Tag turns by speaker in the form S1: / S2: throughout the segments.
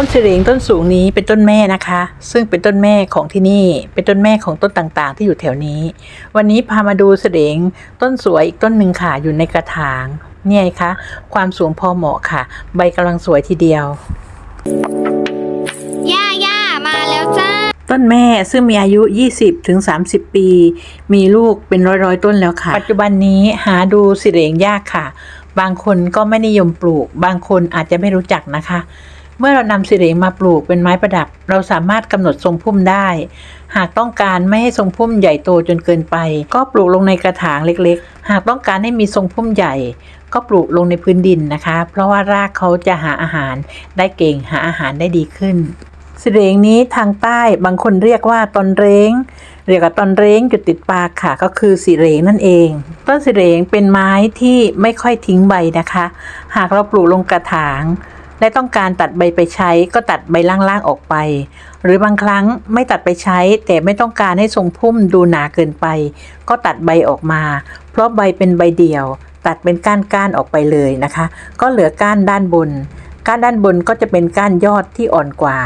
S1: ต้นเสลงต้นสูงนี้เป็นต้นแม่นะคะ ซึ่งเป็นต้นแม่ของที่นี่ เป็นต้นแม่ของต้นต่างๆ ที่อยู่แถวนี้ วันนี้พามาดูเสลงต้นสวยอีกต้นหนึ่งค่ะอยู่ในกระถางเนี่ยคะความสูงพอเหมาะค่ะ ใบกำลังสวยทีเดียว
S2: ย่าย่ามาแล้วจ้า
S1: ต้นแม่ซึ่งมีอายุ 20ถึง30ปี มีลูกเป็นร้อยๆ ต้นแล้วค่ะ ปัจจุบันนี้หาดูสิเหลงยากค่ะ บางคนก็ไม่นิยมปลูก บางคนอาจจะไม่รู้จักนะคะ เมื่อเรานำสิเหลงมาปลูกเป็นไม้ประดับ เราสามารถกำหนดทรงพุ่มได้ หากต้องการไม่ให้ทรงพุ่มใหญ่โตจนเกินไป ก็ปลูกลงในกระถางเล็กๆ หากต้องการให้มีทรงพุ่มใหญ่ ก็ปลูกลงในพื้นดินนะคะ เพราะว่ารากเขาจะหาอาหารได้เก่งหาอาหารได้ดีขึ้นสิเหลงนี้ทางใต้บางคนเรียกว่าตอนเร้งเรียกว่าตอนเร้งจุดติดปากค่ะ ก็คือสิเหลงนั่นเอง ต้นสิเหลงเป็นไม้ที่ไม่ค่อยทิ้งใบนะคะ หากเราปลูกลงกระถาง และต้องการตัดใบไปใช้ก็ตัดใบล่างๆออกไป หรือบางครั้งไม่ตัดไปใช้ แต่ไม่ต้องการให้ทรงพุ่มดูหนาเกินไป ก็ตัดใบออกมา เพราะใบเป็นใบเดี่ยว ตัดเป็นก้านๆออกไปเลยนะคะ ก็เหลือก้านด้านบน ก้านด้านบนก็จะเป็นก้านยอดที่อ่อนกว่า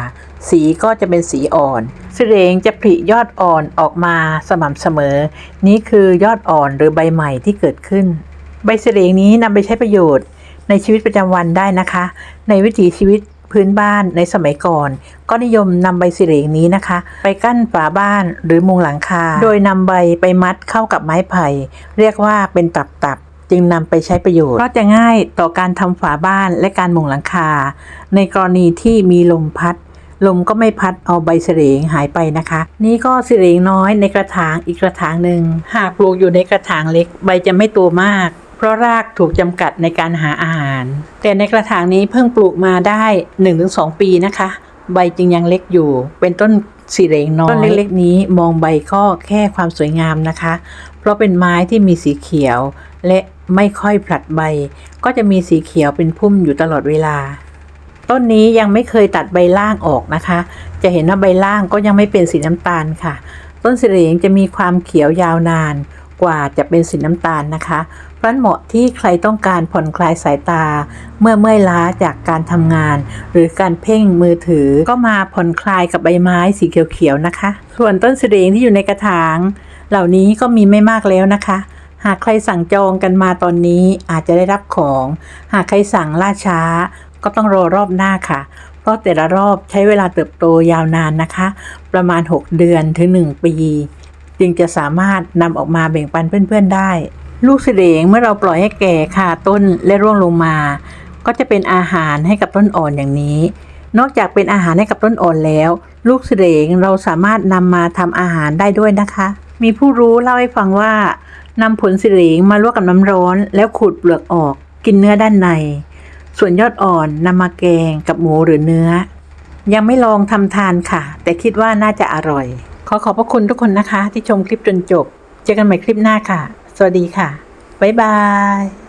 S1: สีก็จะเป็นสีอ่อนสิเหลงจะผลิยอดอ่อนออกมาสม่ำเสมอ นี่คือยอดอ่อนหรือใบใหม่ที่เกิดขึ้น ใบสิเหลงนี้นำไปใช้ประโยชน์ ในชีวิตประจำวันได้นะคะ ในวิถีชีวิตพื้นบ้านในสมัยก่อน ก็นิยมนำใบสิเหลงนี้นะคะ ไปกั้นฝาบ้านหรือมุงหลังคา โดยนำใบไปมัดเข้ากับไม้ไผ่ เรียกว่าเป็นตับๆ จึงนำไปใช้ประโยชน์ เพราะจะง่ายต่อการทำฝาบ้านและการมุงหลังคา ในกรณีที่มีลมพัด ลมก็ไม่พัดเอาใบเสลงหายไปนะคะ นี่ก็เสลงน้อยในกระถางอีกกระถางหนึ่งหากปลูกอยู่ในกระถางเล็ก ใบจะไม่โตมาก ราะรากถูกจำกัดในการหาอาหาร แต่ในกระถางนี้เพิ่งปลูกมาได้ 1-2 ปีนะคะ ใบจึงยังเล็กอยู่ เป็นต้นสีเหลงน้อยต้นเล็กๆนี้มองใบก็แค่ความสวยงามนะคะ เพราะเป็นไม้ที่มีสีเขียว และไม่ค่อยผลัดใบ ก็จะมีสีเขียวเป็นพุ่มอยู่ตลอดเวลา ต้นนี้ยังไม่เคยตัดใบล่างออกนะคะ จะเห็นว่าใบล่างก็ยังไม่เป็นสีน้ำตาลค่ะ ต้นสิเหลงจะมีความเขียวยาวนานกว่าจะเป็นสีน้ำตาลนะคะ ร้นเหมาะที่ใครต้องการผ่อนคลายสายตา เมื่อเมื่อยล้าจากการทำงาน หรือการเพ่งมือถือก็มาผ่อนคลายกับใบไม้สีเขียวๆนะคะ ส่วนต้นสเหลงที่อยู่ในกระถาง เหล่านี้ก็มีไม่มากแล้วนะคะ หากใครสั่งจองกันมาตอนนี้อาจจะได้รับของ หากใครสั่งล่าช้า ก็ต้องรอรอบหน้าค่ะเพราะแต่ละรอบใช้เวลาเติบโตยาวนานนะคะ ประมาณ 6 เดือนถึง 1 ปี จึงจะสามารถนำออกมาแบ่งปันเพื่อนๆได้ ลูกเสลงเมื่อเราปล่อยให้แก่คาต้นและร่วงลงมา ก็จะเป็นอาหารให้กับต้นอ่อนอย่างนี้ นอกจากเป็นอาหารให้กับต้นอ่อนแล้ว ลูกเสลงเราสามารถนำมาทำอาหารได้ด้วยนะคะ มีผู้รู้เล่าให้ฟังว่านำผลสิเหลงมาลวกกับน้ำร้อน แล้วขูดเปลือกออกกินเนื้อด้านใน ส่วนยอดอ่อนนำมาแกงกับหมูหรือเนื้อ ยังไม่ลองทำทานค่ะ แต่คิดว่าน่าจะอร่อย ขอขอบพระคุณทุกคนนะคะ ที่ชมคลิปจนจบ เจอกันใหม่คลิปหน้าค่ะ สวัสดีค่ะ บ๊ายบาย